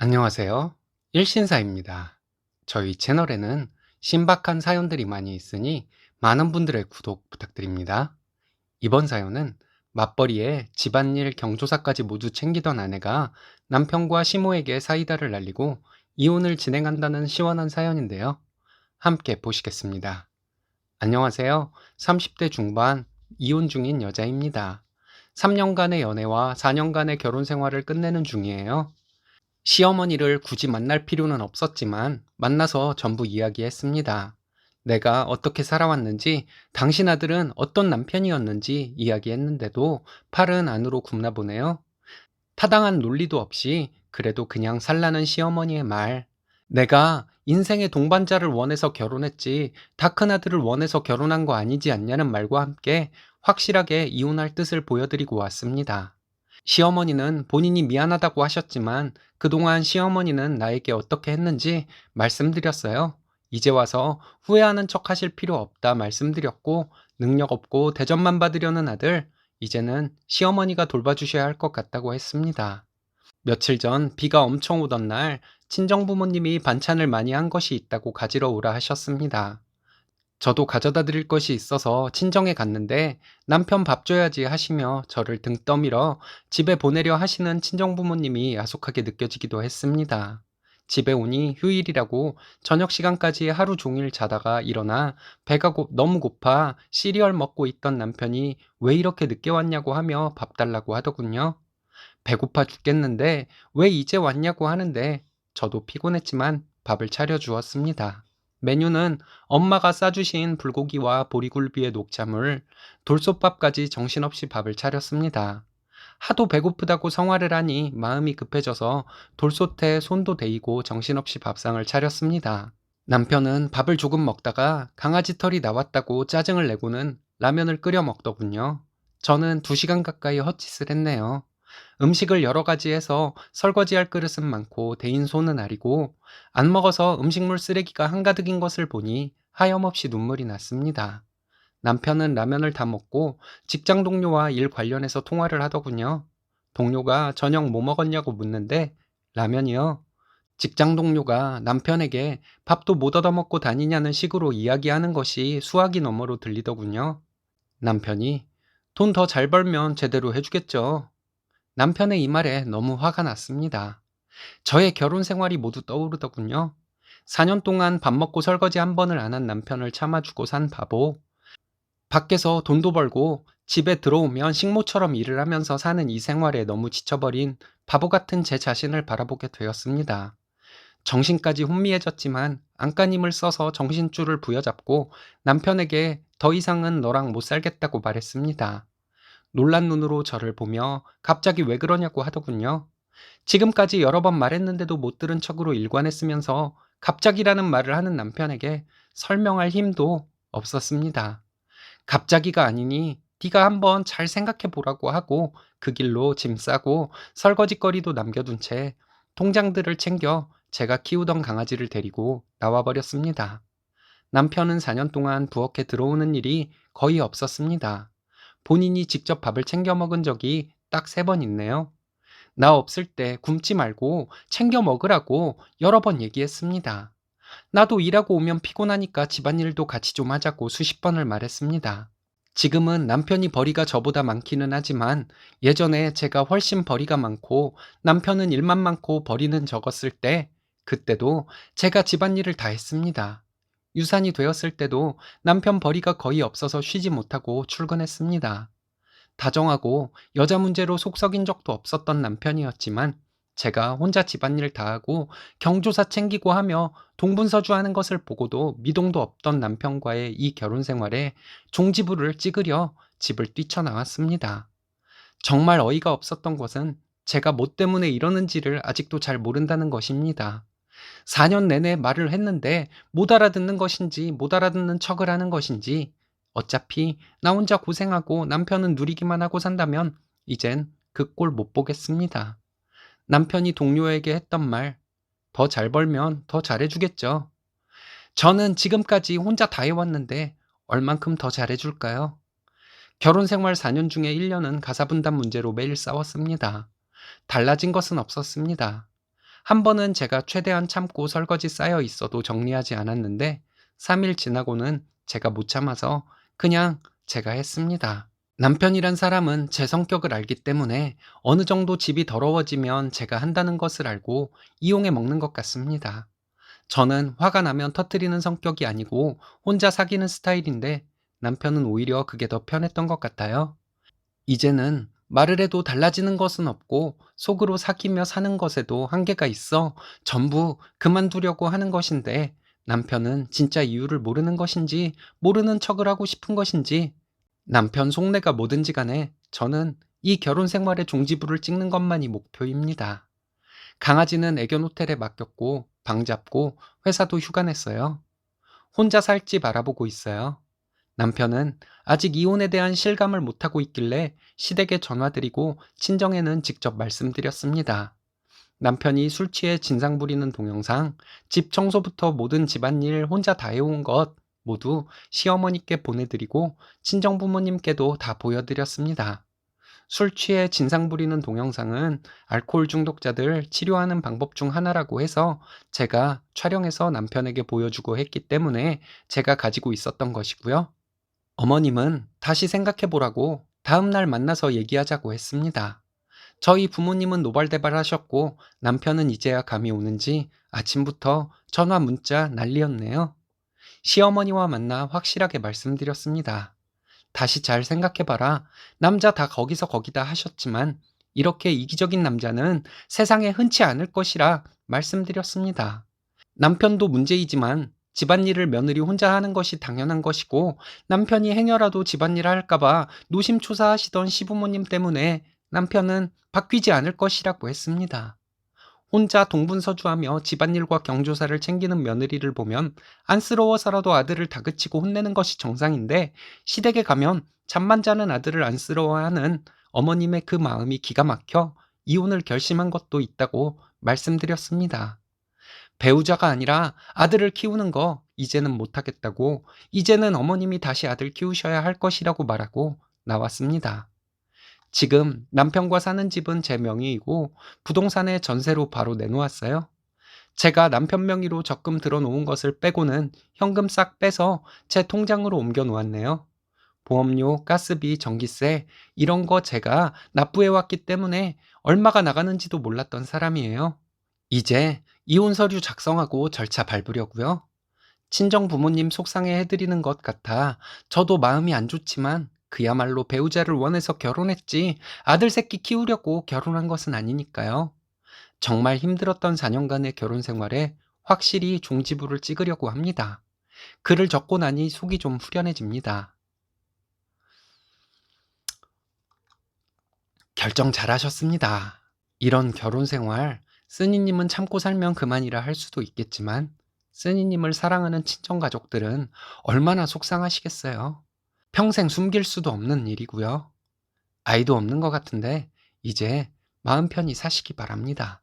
안녕하세요. 일신사입니다. 저희 채널에는 신박한 사연들이 많이 있으니 많은 분들의 구독 부탁드립니다. 이번 사연은 맞벌이에 집안일 경조사까지 모두 챙기던 아내가 남편과 시모에게 사이다를 날리고 이혼을 진행한다는 시원한 사연인데요. 함께 보시겠습니다. 안녕하세요. 30대 중반 이혼 중인 여자입니다. 3년간의 연애와 4년간의 결혼 생활을 끝내는 중이에요. 시어머니를 굳이 만날 필요는 없었지만 만나서 전부 이야기했습니다. 내가 어떻게 살아왔는지, 당신 아들은 어떤 남편이었는지 이야기했는데도 팔은 안으로 굽나 보네요. 타당한 논리도 없이 그래도 그냥 살라는 시어머니의 말. 내가 인생의 동반자를 원해서 결혼했지, 다 큰 아들을 원해서 결혼한 거 아니지 않냐는 말과 함께 확실하게 이혼할 뜻을 보여드리고 왔습니다. 시어머니는 본인이 미안하다고 하셨지만 그동안 시어머니는 나에게 어떻게 했는지 말씀드렸어요. 이제 와서 후회하는 척 하실 필요 없다 말씀드렸고 능력 없고 대접만 받으려는 아들 이제는 시어머니가 돌봐주셔야 할 것 같다고 했습니다. 며칠 전 비가 엄청 오던 날 친정 부모님이 반찬을 많이 한 것이 있다고 가지러 오라 하셨습니다. 저도 가져다 드릴 것이 있어서 친정에 갔는데 남편 밥 줘야지 하시며 저를 등 떠밀어 집에 보내려 하시는 친정 부모님이 야속하게 느껴지기도 했습니다. 집에 오니 휴일이라고 저녁 시간까지 하루 종일 자다가 일어나 배가 고, 너무 고파 시리얼 먹고 있던 남편이 왜 이렇게 늦게 왔냐고 하며 밥 달라고 하더군요. 배고파 죽겠는데 왜 이제 왔냐고 하는데 저도 피곤했지만 밥을 차려 주었습니다. 메뉴는 엄마가 싸주신 불고기와 보리굴비의 녹차물, 돌솥밥까지 정신없이 밥을 차렸습니다. 하도 배고프다고 성화를 하니 마음이 급해져서 돌솥에 손도 대이고 정신없이 밥상을 차렸습니다. 남편은 밥을 조금 먹다가 강아지 털이 나왔다고 짜증을 내고는 라면을 끓여 먹더군요. 저는 두 시간 가까이 헛짓을 했네요. 음식을 여러 가지 해서 설거지할 그릇은 많고 대인 손은 아리고 안 먹어서 음식물 쓰레기가 한가득인 것을 보니 하염없이 눈물이 났습니다. 남편은 라면을 다 먹고 직장 동료와 일 관련해서 통화를 하더군요. 동료가 저녁 뭐 먹었냐고 묻는데 라면이요. 직장 동료가 남편에게 밥도 못 얻어먹고 다니냐는 식으로 이야기하는 것이 수학이 너머로 들리더군요. 남편이 돈 더 잘 벌면 제대로 해주겠죠. 남편의 이 말에 너무 화가 났습니다. 저의 결혼 생활이 모두 떠오르더군요. 4년 동안 밥 먹고 설거지 한 번을 안 한 남편을 참아주고 산 바보. 밖에서 돈도 벌고 집에 들어오면 식모처럼 일을 하면서 사는 이 생활에 너무 지쳐버린 바보 같은 제 자신을 바라보게 되었습니다. 정신까지 혼미해졌지만 안간힘을 써서 정신줄을 부여잡고 남편에게 더 이상은 너랑 못 살겠다고 말했습니다. 놀란 눈으로 저를 보며 갑자기 왜 그러냐고 하더군요. 지금까지 여러 번 말했는데도 못 들은 척으로 일관했으면서 갑자기라는 말을 하는 남편에게 설명할 힘도 없었습니다. 갑자기가 아니니 네가 한번 잘 생각해 보라고 하고 그 길로 짐 싸고 설거지거리도 남겨둔 채 통장들을 챙겨 제가 키우던 강아지를 데리고 나와 버렸습니다. 남편은 4년 동안 부엌에 들어오는 일이 거의 없었습니다. 본인이 직접 밥을 챙겨 먹은 적이 딱 세 번 있네요. 나 없을 때 굶지 말고 챙겨 먹으라고 여러 번 얘기했습니다. 나도 일하고 오면 피곤하니까 집안일도 같이 좀 하자고 수십 번을 말했습니다. 지금은 남편이 벌이가 저보다 많기는 하지만 예전에 제가 훨씬 벌이가 많고 남편은 일만 많고 벌이는 적었을 때 그때도 제가 집안일을 다 했습니다. 유산이 되었을 때도 남편 벌이가 거의 없어서 쉬지 못하고 출근했습니다. 다정하고 여자 문제로 속 썩인 적도 없었던 남편이었지만 제가 혼자 집안일 다 하고 경조사 챙기고 하며 동분서주하는 것을 보고도 미동도 없던 남편과의 이 결혼 생활에 종지부를 찍으려 집을 뛰쳐나왔습니다. 정말 어이가 없었던 것은 제가 뭐 때문에 이러는지를 아직도 잘 모른다는 것입니다. 4년 내내 말을 했는데 못 알아듣는 것인지 못 알아듣는 척을 하는 것인지 어차피 나 혼자 고생하고 남편은 누리기만 하고 산다면 이젠 그 꼴 못 보겠습니다. 남편이 동료에게 했던 말, 더 잘 벌면 더 잘해주겠죠. 저는 지금까지 혼자 다 해왔는데 얼만큼 더 잘해줄까요? 결혼 생활 4년 중에 1년은 가사분담 문제로 매일 싸웠습니다. 달라진 것은 없었습니다. 한 번은 제가 최대한 참고 설거지 쌓여 있어도 정리하지 않았는데 3일 지나고는 제가 못 참아서 그냥 제가 했습니다. 남편이란 사람은 제 성격을 알기 때문에 어느 정도 집이 더러워지면 제가 한다는 것을 알고 이용해 먹는 것 같습니다. 저는 화가 나면 터뜨리는 성격이 아니고 혼자 사귀는 스타일인데 남편은 오히려 그게 더 편했던 것 같아요. 이제는 말을 해도 달라지는 것은 없고 속으로 사귀며 사는 것에도 한계가 있어 전부 그만두려고 하는 것인데 남편은 진짜 이유를 모르는 것인지 모르는 척을 하고 싶은 것인지 남편 속내가 뭐든지 간에 저는 이 결혼 생활의 종지부를 찍는 것만이 목표입니다. 강아지는 애견 호텔에 맡겼고 방 잡고 회사도 휴가 냈어요. 혼자 살지 바라보고 있어요. 남편은 아직 이혼에 대한 실감을 못하고 있길래 시댁에 전화드리고 친정에는 직접 말씀드렸습니다. 남편이 술 취해 진상 부리는 동영상, 집 청소부터 모든 집안일 혼자 다 해온 것 모두 시어머니께 보내드리고 친정 부모님께도 다 보여드렸습니다. 술 취해 진상 부리는 동영상은 알코올 중독자들 치료하는 방법 중 하나라고 해서 제가 촬영해서 남편에게 보여주고 했기 때문에 제가 가지고 있었던 것이고요. 어머님은 다시 생각해 보라고 다음날 만나서 얘기하자고 했습니다. 저희 부모님은 노발대발 하셨고 남편은 이제야 감이 오는지 아침부터 전화 문자 난리였네요. 시어머니와 만나 확실하게 말씀드렸습니다. 다시 잘 생각해봐라. 남자 다 거기서 거기다 하셨지만 이렇게 이기적인 남자는 세상에 흔치 않을 것이라 말씀드렸습니다. 남편도 문제이지만 집안일을 며느리 혼자 하는 것이 당연한 것이고 남편이 행여라도 집안일을 할까봐 노심초사하시던 시부모님 때문에 남편은 바뀌지 않을 것이라고 했습니다. 혼자 동분서주하며 집안일과 경조사를 챙기는 며느리를 보면 안쓰러워서라도 아들을 다그치고 혼내는 것이 정상인데 시댁에 가면 잠만 자는 아들을 안쓰러워하는 어머님의 그 마음이 기가 막혀 이혼을 결심한 것도 있다고 말씀드렸습니다. 배우자가 아니라 아들을 키우는 거 이제는 못하겠다고 이제는 어머님이 다시 아들 키우셔야 할 것이라고 말하고 나왔습니다. 지금 남편과 사는 집은 제 명의이고 부동산에 전세로 바로 내놓았어요. 제가 남편 명의로 적금 들어놓은 것을 빼고는 현금 싹 빼서 제 통장으로 옮겨 놓았네요. 보험료, 가스비, 전기세 이런 거 제가 납부해 왔기 때문에 얼마가 나가는지도 몰랐던 사람이에요. 이제 이혼 서류 작성하고 절차 밟으려고요. 친정 부모님 속상해 해드리는 것 같아 저도 마음이 안 좋지만 그야말로 배우자를 원해서 결혼했지 아들 새끼 키우려고 결혼한 것은 아니니까요. 정말 힘들었던 4년간의 결혼 생활에 확실히 종지부를 찍으려고 합니다. 글을 적고 나니 속이 좀 후련해집니다. 결정 잘하셨습니다. 이런 결혼 생활, 쓰니님은 참고 살면 그만이라 할 수도 있겠지만, 쓰니님을 사랑하는 친정 가족들은 얼마나 속상하시겠어요. 평생 숨길 수도 없는 일이고요. 아이도 없는 것 같은데, 이제 마음 편히 사시기 바랍니다.